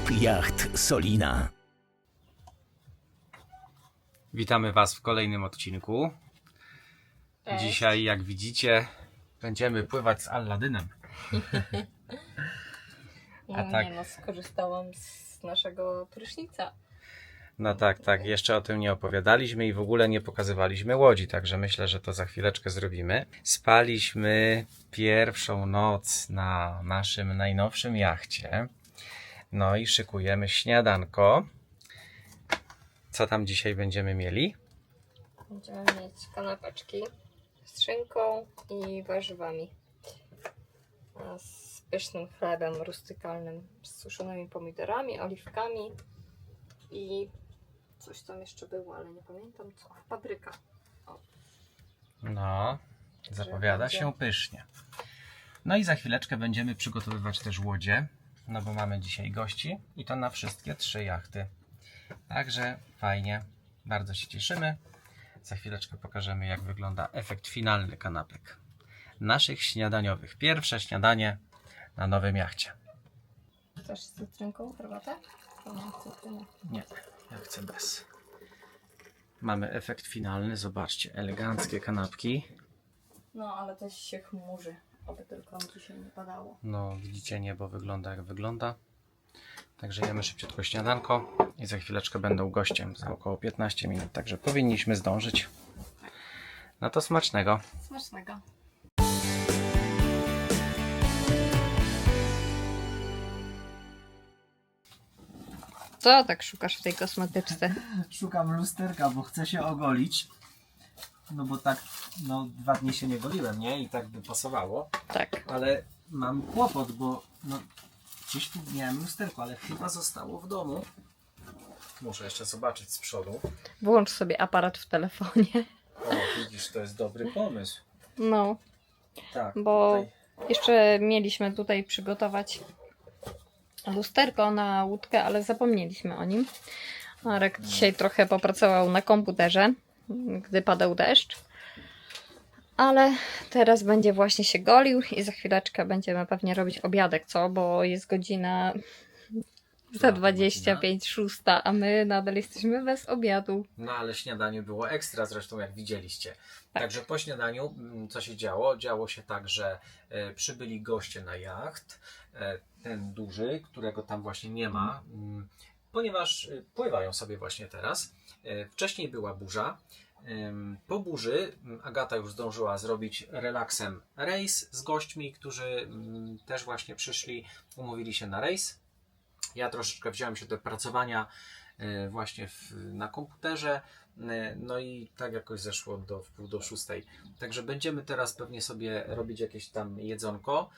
Klub Jacht Solina. Witamy Was w kolejnym odcinku. Cześć. Dzisiaj, jak widzicie, będziemy pływać z Alladynem. No A tak. nie no, skorzystałam z naszego prysznica. No tak, tak, jeszcze o tym nie opowiadaliśmy i w ogóle nie pokazywaliśmy łodzi, także myślę, że to za chwileczkę zrobimy. Spaliśmy pierwszą noc na naszym najnowszym jachcie. No i szykujemy śniadanko. Co tam dzisiaj będziemy mieli? Będziemy mieć kanapeczki z szynką i warzywami. Z pysznym chlebem rustykalnym, z suszonymi pomidorami, oliwkami i coś tam jeszcze było, ale nie pamiętam co. Papryka. No, zapowiada się pysznie. No i za chwileczkę będziemy przygotowywać też łodzie, no bo mamy dzisiaj gości i to na wszystkie trzy jachty. Także fajnie, bardzo się cieszymy. Za chwileczkę pokażemy, jak wygląda efekt finalny kanapek naszych śniadaniowych. Pierwsze śniadanie na nowym jachcie. Chcesz z cytrynką herbatę? Nie, ja chcę bez. Mamy efekt finalny, zobaczcie, eleganckie kanapki. No, ale też się chmurzy, aby tylko dzisiaj nie padało. No, widzicie, niebo wygląda jak wygląda. Także jemy szybciutko śniadanko i za chwileczkę będą gościem za około 15 minut. Także powinniśmy zdążyć. No to smacznego. Smacznego. Co tak szukasz w tej kosmetyczce? Szukam lusterka, bo chcę się ogolić. No bo tak, no dwa dni się nie goliłem, nie? I tak by pasowało. Tak. Ale mam kłopot, bo no gdzieś tu miałem lusterko, ale chyba zostało w domu. Muszę jeszcze zobaczyć z przodu. Włącz sobie aparat w telefonie. O, widzisz, to jest dobry pomysł. No, Tak, bo tutaj jeszcze mieliśmy tutaj przygotować lusterko na łódkę, ale zapomnieliśmy o nim. Marek dzisiaj trochę popracował na komputerze, gdy padał deszcz. Ale teraz będzie właśnie się golił i za chwileczkę będziemy pewnie robić obiadek, co? Bo jest godzina za 25 szósta, a my nadal jesteśmy bez obiadu. No ale śniadanie było ekstra zresztą jak widzieliście. Tak. Także po śniadaniu mm, co się działo? Działo się tak, że e, przybyli goście na jacht. E, ten duży, którego tam właśnie nie ma, mm, ponieważ e, pływają sobie właśnie teraz. E, wcześniej była burza. Po burzy Agata już zdążyła zrobić relaksem rejs z gośćmi, którzy też właśnie przyszli, umówili się na rejs. Ja troszeczkę wziąłem się do pracowania e, właśnie w, na komputerze. No i tak jakoś zeszło do wpół do szóstej. Także będziemy teraz pewnie sobie robić jakieś tam jedzonko.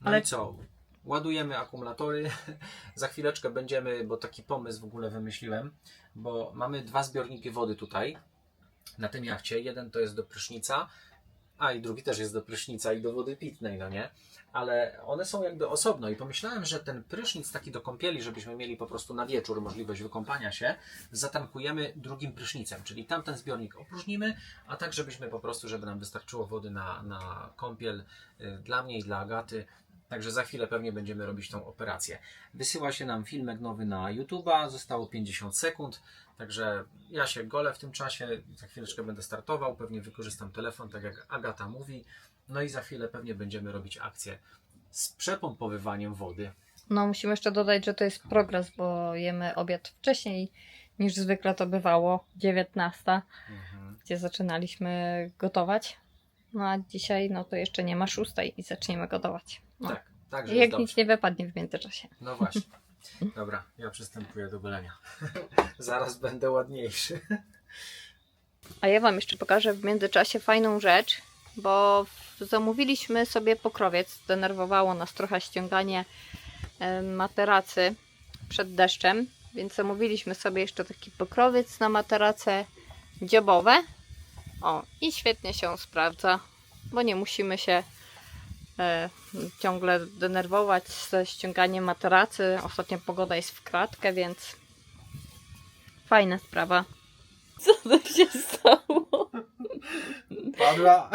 No Ale- i co? Ładujemy akumulatory. Za chwileczkę będziemy, bo taki pomysł w ogóle wymyśliłem, bo mamy dwa zbiorniki wody tutaj na tym jachcie. Jeden to jest do prysznica, a i drugi też jest do prysznica i do wody pitnej, no nie? Ale one są jakby osobno i pomyślałem, że ten prysznic taki do kąpieli, żebyśmy mieli po prostu na wieczór możliwość wykąpania się, zatankujemy drugim prysznicem, czyli tamten zbiornik opróżnimy, a tak żebyśmy po prostu, żeby nam wystarczyło wody na, na kąpiel y, dla mnie i dla Agaty. Także za chwilę pewnie będziemy robić tą operację. Wysyła się nam filmek nowy na YouTube'a, zostało 50 sekund, także ja się golę w tym czasie, za chwileczkę będę startował, pewnie wykorzystam telefon, tak jak Agata mówi, no i za chwilę pewnie będziemy robić akcję z przepompowywaniem wody. No, musimy jeszcze dodać, że to jest progres, bo jemy obiad wcześniej niż zwykle to bywało, 19, Mhm. gdzie zaczynaliśmy gotować. No a dzisiaj, no to jeszcze nie ma szóstej i zaczniemy gotować. No. Tak, także I jest jak nic dobrze. nie wypadnie w międzyczasie. No właśnie. Dobra, ja przystępuję do golenia. Zaraz będę ładniejszy. A ja Wam jeszcze pokażę w międzyczasie fajną rzecz, bo zamówiliśmy sobie pokrowiec. Denerwowało nas trochę ściąganie materacy przed deszczem, więc zamówiliśmy sobie jeszcze taki pokrowiec na materace dziobowe. O, i świetnie się on sprawdza, bo nie musimy się ciągle denerwować ze ściąganiem materacy. Ostatnio pogoda jest w kratkę, więc fajna sprawa. Co to się stało? Padła.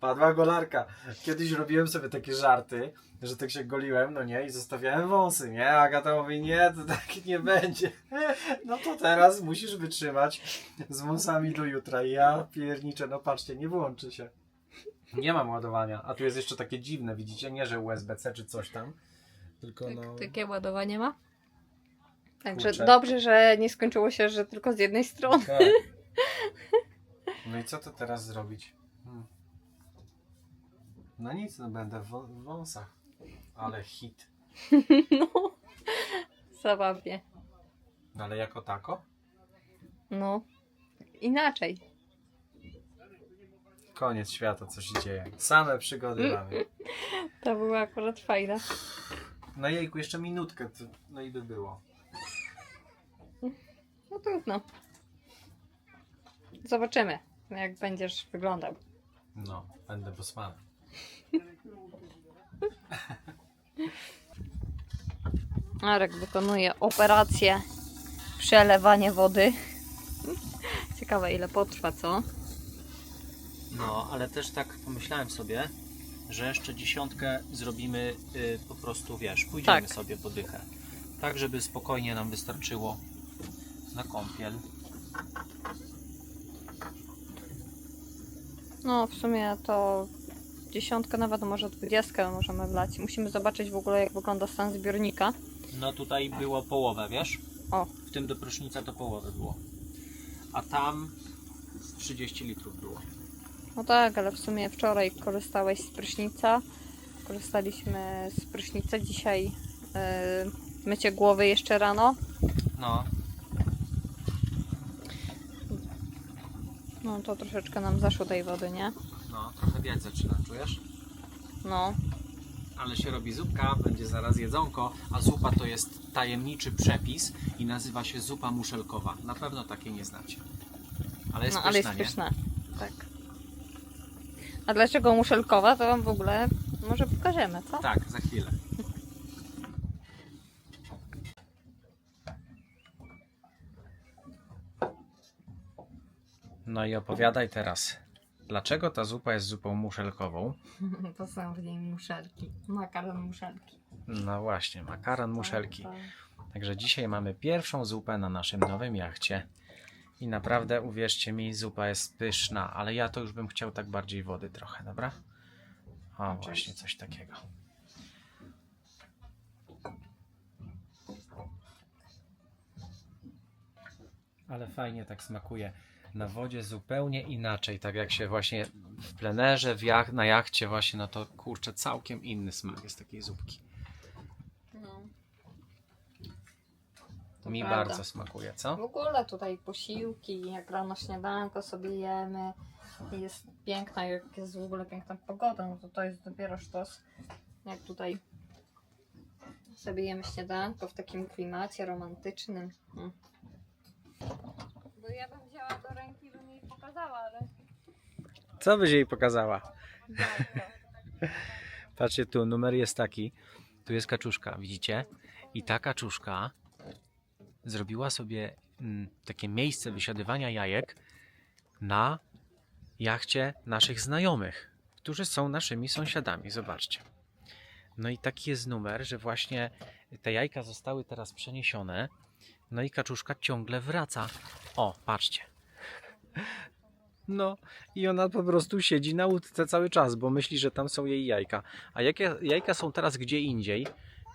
Padła golarka. Kiedyś robiłem sobie takie żarty, że tak się goliłem, no nie, i zostawiałem wąsy, nie? A Agata mówi, nie, to tak nie będzie. No to teraz musisz wytrzymać z wąsami do jutra. I ja pierniczę, no patrzcie, nie włączy się. Nie mam ładowania, a tu jest jeszcze takie dziwne, widzicie? Nie, że USB-C czy coś tam, tylko Tak, no... Takie ładowanie ma? Także Kurczę. dobrze, że nie skończyło się, że tylko z jednej strony. Tak. No i co to teraz zrobić? Hmm. No nic, no będę w wą- w wąsach. Ale hit. No, zabawnie. No ale jako tako? No, inaczej. Koniec świata, co się dzieje. Same przygody mamy. To była akurat fajna. No jejku, jeszcze minutkę, to, no i by było. No trudno. Zobaczymy, jak będziesz wyglądał. No, będę bosmanem. Arek wykonuje operację przelewanie wody. Ciekawe ile potrwa, co? No, ale też tak pomyślałem sobie, że jeszcze dziesiątkę zrobimy y, po prostu, wiesz, pójdziemy Tak. sobie po dychę. Tak, żeby spokojnie nam wystarczyło na kąpiel. No, w sumie to dziesiątka, nawet może dwudziestkę możemy wlać. Musimy zobaczyć w ogóle, jak wygląda stan zbiornika. No tutaj było połowę, wiesz? O. W tym do prysznica to połowę było. A tam z 30 litrów było. No tak, ale w sumie wczoraj korzystałeś z prysznica. Korzystaliśmy z prysznica. Dzisiaj yy, mycie głowy jeszcze rano. No, No to troszeczkę nam zaszło tej wody, nie? no, trochę wiać zaczyna, czujesz? No, Ale się robi zupka, będzie zaraz jedzonko, a zupa to jest tajemniczy przepis i nazywa się zupa muszelkowa. Na pewno takiej nie znacie. Ale jest no ale jest pyszna, nie? pyszna. Tak. A dlaczego muszelkowa, to wam w ogóle może pokażemy, co? Tak, za chwilę. No i opowiadaj teraz, dlaczego ta zupa jest zupą muszelkową? To są w niej muszelki. Makaron muszelki. No właśnie, makaron muszelki. Tak, Także dzisiaj mamy pierwszą zupę na naszym nowym jachcie. I naprawdę, uwierzcie mi, zupa jest pyszna, ale ja to już bym chciał tak bardziej wody trochę, dobra? O, właśnie coś takiego. Ale fajnie tak smakuje. Na wodzie zupełnie inaczej, tak jak się właśnie w plenerze, w jach, na jachcie właśnie, no to kurczę, całkiem inny smak jest takiej zupki. No. To Mi prawda. bardzo smakuje, co? W ogóle tutaj posiłki, jak rano śniadanko sobie jemy. Jest piękna, jak jest w ogóle piękna pogoda, no to to jest dopiero sztos. Jak tutaj sobie jemy śniadanko w takim klimacie romantycznym. Mm. Bo ja bym wzięła do ręki, bym jej pokazała, ale... Co byś jej pokazała? Patrzcie tu, numer jest taki. Tu jest kaczuszka, widzicie? I ta kaczuszka zrobiła sobie mm, takie miejsce wysiadywania jajek na jachcie naszych znajomych, którzy są naszymi sąsiadami. Zobaczcie. No i taki jest numer, że właśnie te jajka zostały teraz przeniesione. No i kaczuszka ciągle wraca. O, patrzcie. No, i ona po prostu siedzi na łódce cały czas, bo myśli, że tam są jej jajka. A jakie jajka są teraz gdzie indziej.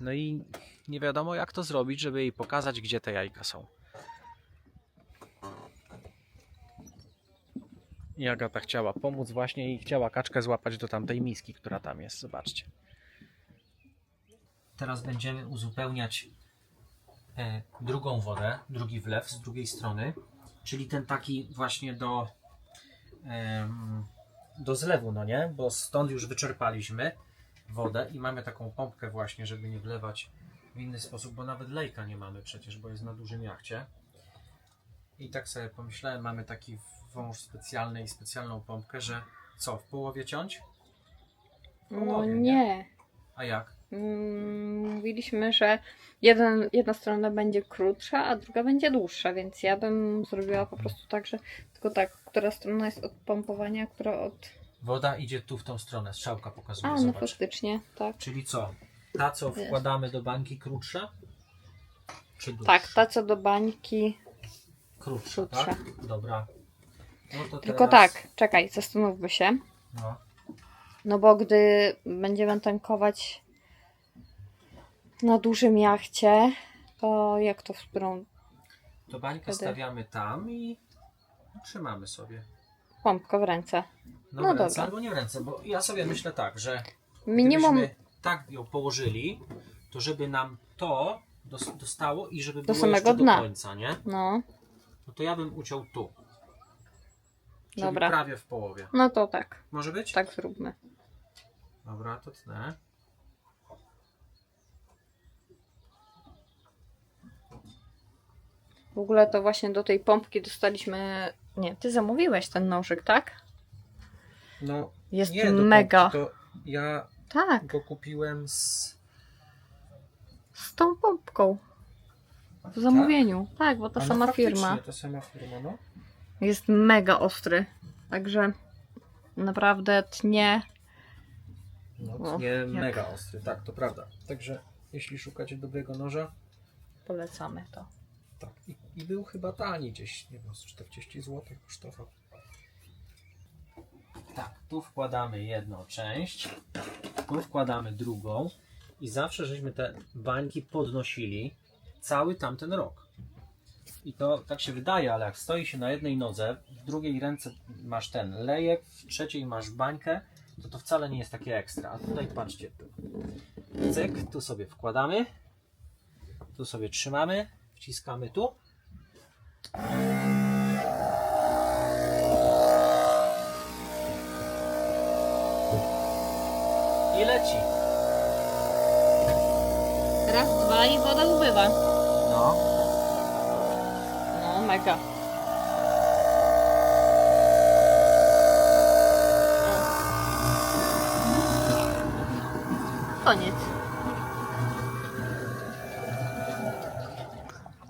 No i nie wiadomo jak to zrobić, żeby jej pokazać, gdzie te jajka są. I Agata chciała pomóc właśnie i chciała kaczkę złapać do tamtej miski, która tam jest. Zobaczcie. Teraz będziemy uzupełniać e, drugą wodę, drugi wlew z drugiej strony, czyli ten taki właśnie do do zlewu, no nie? Bo stąd już wyczerpaliśmy wodę i mamy taką pompkę właśnie, żeby nie wlewać w inny sposób, bo nawet lejka nie mamy przecież, bo jest na dużym jachcie. I tak sobie pomyślałem, mamy taki wąż specjalny i specjalną pompkę, że co, w połowie ciąć? No połowie, nie? A jak? Mm, Mówiliśmy, że jeden, jedna strona będzie krótsza, a druga będzie dłuższa, więc ja bym zrobiła po prostu tak, że tylko tak, która strona jest od pompowania, która od Woda idzie tu w tą stronę, strzałka pokazuje, A, no zobacz. faktycznie, tak. Czyli co? Ta, co wkładamy do bańki krótsza? Czy dłuższa? Tak, ta co do bańki. Krótsza, Krótsza. tak? Dobra. No Tylko teraz... tak, czekaj, zastanówmy się. No. No bo gdy będziemy tankować na dużym jachcie, to jak to w którą To bańkę Wtedy- stawiamy tam i trzymamy sobie. pompkę w ręce? No, No w ręce dobra. albo nie w ręce, bo ja sobie myślę tak, że Minimum gdybyśmy tak ją położyli, to żeby nam to dos- dostało i żeby Do było samego jeszcze dna. do końca, nie? No, No to ja bym uciął tu. Czyli Dobra. prawie w połowie. no to tak, Może być? tak zróbmy. Dobra, to tnę. W ogóle to właśnie do tej pompki dostaliśmy. Nie, ty zamówiłeś ten nożyk, tak? No, Jest nie, do mega. pompki To ja Tak, go kupiłem z... z tą pompką. W zamówieniu. Tak, bo ta A no sama faktycznie, firma. To sama firma, no. Jest mega ostry. Także naprawdę tnie. No, O, nie jak- mega ostry, tak, to prawda. Także jeśli szukacie dobrego noża, Polecamy to. tak. I, i był chyba tani gdzieś, nie wiem, z 40 zł kosztował. Tak, tu wkładamy jedną część, wkładamy drugą i zawsze żeśmy te bańki podnosili cały tamten rok. I to tak się wydaje, ale jak stoi się na jednej nodze, w drugiej ręce masz ten lejek, w trzeciej masz bańkę, to to wcale nie jest takie ekstra. A tutaj patrzcie, cyk, tu sobie wkładamy, tu sobie trzymamy, wciskamy tu. I leci. Raz, dwa i woda ubywa. No. No, mega. Koniec.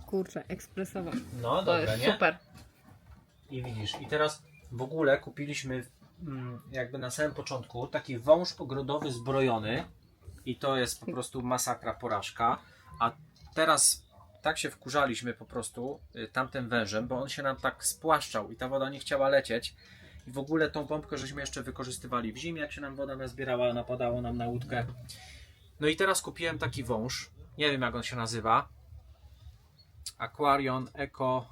Kurczę, ekspresowa. No To dobra, jest nie? super. I widzisz, i teraz w ogóle kupiliśmy jakby na samym początku taki wąż ogrodowy zbrojony i to jest po prostu masakra, porażka. A teraz tak się wkurzaliśmy po prostu y, tamtym wężem, bo on się nam tak spłaszczał i ta woda nie chciała lecieć. I w ogóle tą pompkę żeśmy jeszcze wykorzystywali w zimie, jak się nam woda nazbierała, napadało nam na łódkę. No i teraz kupiłem taki wąż, nie wiem jak on się nazywa. Aquarion Eco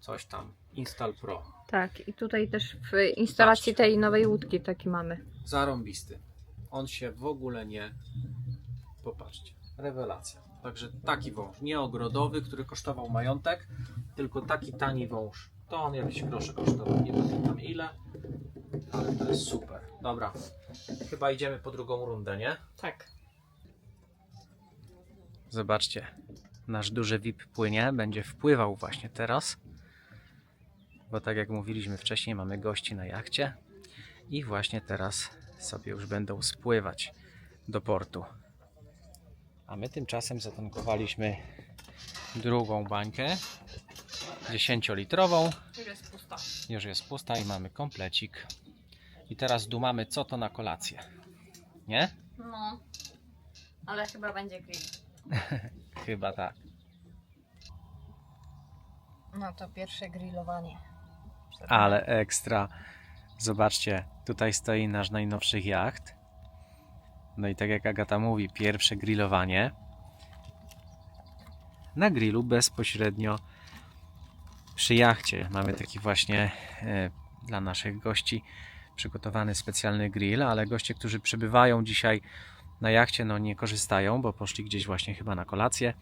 coś tam. Install Pro. Tak, i tutaj też w instalacji Patrzcie. tej nowej łódki taki mamy. Zarąbisty. On się w ogóle nie. Popatrzcie. Rewelacja. Także taki wąż. Nie ogrodowy, który kosztował majątek, tylko taki tani wąż. To on jakieś grosze kosztował. Nie pamiętam ile, ale to jest super. Dobra. Chyba idziemy po drugą rundę, nie? Tak. Zobaczcie, nasz duży VIP płynie, będzie wpływał właśnie teraz. Bo tak jak mówiliśmy wcześniej, mamy gości na jachcie i właśnie teraz sobie już będą spływać do portu. A my tymczasem zatankowaliśmy drugą bańkę 10-litrową. Już jest pusta. Już jest pusta i mamy komplecik. I teraz dumamy co to na kolację. Nie? No, ale chyba będzie grill. Chyba tak. No to pierwsze grillowanie. Ale ekstra. Zobaczcie, tutaj stoi nasz najnowszy jacht. No i tak jak Agata mówi, pierwsze grillowanie. Na grillu bezpośrednio przy jachcie. Mamy taki właśnie e, dla naszych gości przygotowany specjalny grill, ale goście, którzy przybywają dzisiaj na jachcie, no nie korzystają, bo poszli gdzieś właśnie chyba na kolację.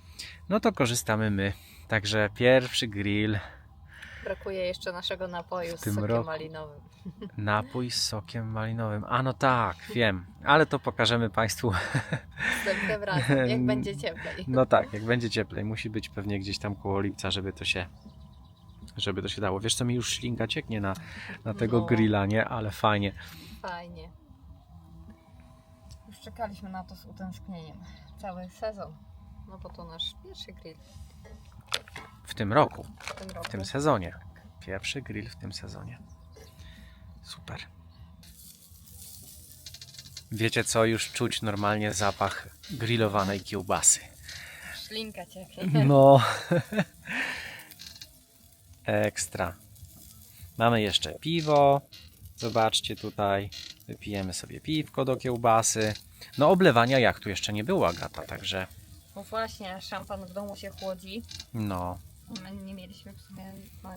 No to korzystamy my. Także pierwszy grill Brakuje jeszcze naszego napoju z tym sokiem roku. malinowym. Napój z sokiem malinowym. A no tak, wiem, ale to pokażemy Państwu. Następnym razem, jak będzie cieplej. No tak, jak będzie cieplej. Musi być pewnie gdzieś tam koło lipca, żeby to się żeby to się dało. Wiesz co, mi już ślinka cieknie na, na tego No. grilla, nie? Ale fajnie. Fajnie. Już czekaliśmy na to z utęsknieniem. Cały sezon. No bo to nasz pierwszy grill W tym roku, w tym roku. w tym sezonie. Pierwszy grill w tym sezonie. Super. Wiecie co, już czuć normalnie zapach grillowanej kiełbasy. Szlinka cieknie. No. Ekstra. Mamy jeszcze piwo. Zobaczcie tutaj. Wypijemy sobie piwko do kiełbasy. No oblewania jachtu jeszcze nie było, Agata, także No właśnie, szampan w domu się chłodzi. no. My nie mieliśmy w sumie no,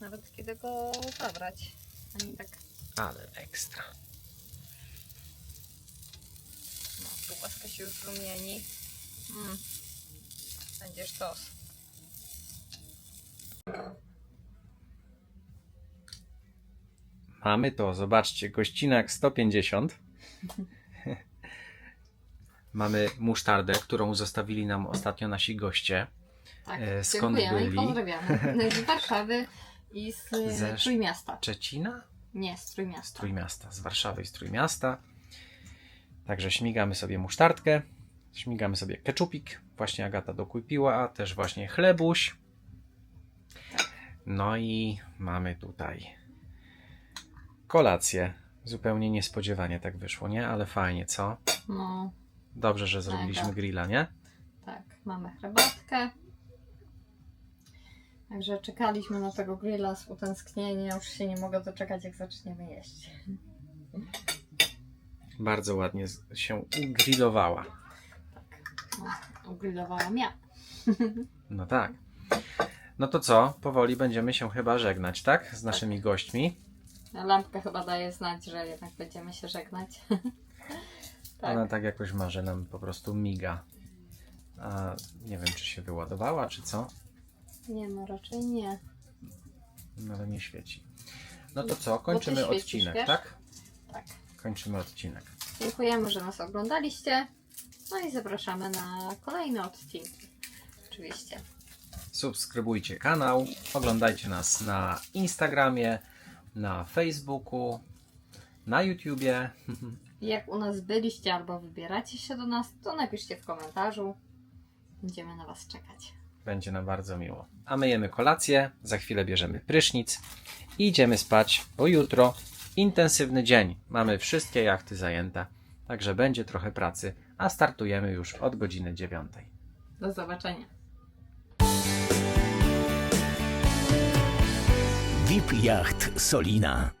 nawet kiedy go zabrać. Ani tak, Ale ekstra. no, kiełbaska się już rumieni. Mm. Będzie sztos. Mamy to, zobaczcie, gościnak 150. Mamy musztardę, którą zostawili nam ostatnio nasi goście. Tak, E, skąd dziękujemy byli? i pozdrawiamy. Z Warszawy i z Ze- Ze... Trójmiasta. Szczecina? Nie, z Z Trójmiasta. Trójmiasta, z Warszawy i z Trójmiasta. Także śmigamy sobie musztardkę, śmigamy sobie keczupik, właśnie Agata dokupiła, a też właśnie chlebuś. No i mamy tutaj kolację. Zupełnie niespodziewanie tak wyszło, nie? Ale fajnie, co? No, Dobrze, że zrobiliśmy Mega. grilla, nie? tak, mamy herbatkę. Także czekaliśmy na tego grilla z utęsknieniem. Już się nie mogę doczekać, jak zaczniemy jeść. Bardzo ładnie się ugrillowała. No, ugrillowałam ja. No tak. No to co? Powoli będziemy się chyba żegnać, tak? Z naszymi gośćmi. Lampka chyba daje znać, że jednak będziemy się żegnać. tak. Ona tak jakoś ma, że nam po prostu miga. A nie wiem, czy się wyładowała, czy co, Nie no, raczej nie. no ale nie świeci. No to co, kończymy świecisz, odcinek, wiesz? tak? Tak. Kończymy odcinek. Dziękujemy, że nas oglądaliście. No i zapraszamy na kolejne odcinki. Oczywiście. Subskrybujcie kanał, oglądajcie nas na Instagramie, na Facebooku, na YouTubie. Jak u nas byliście albo wybieracie się do nas, to napiszcie w komentarzu. Będziemy na Was czekać. Będzie nam bardzo miło. A my jemy kolację, za chwilę bierzemy prysznic i idziemy spać, bo jutro intensywny dzień. Mamy wszystkie jachty zajęte, także będzie trochę pracy, a startujemy już od godziny dziewiątej. Do zobaczenia. VIP Yacht Solina.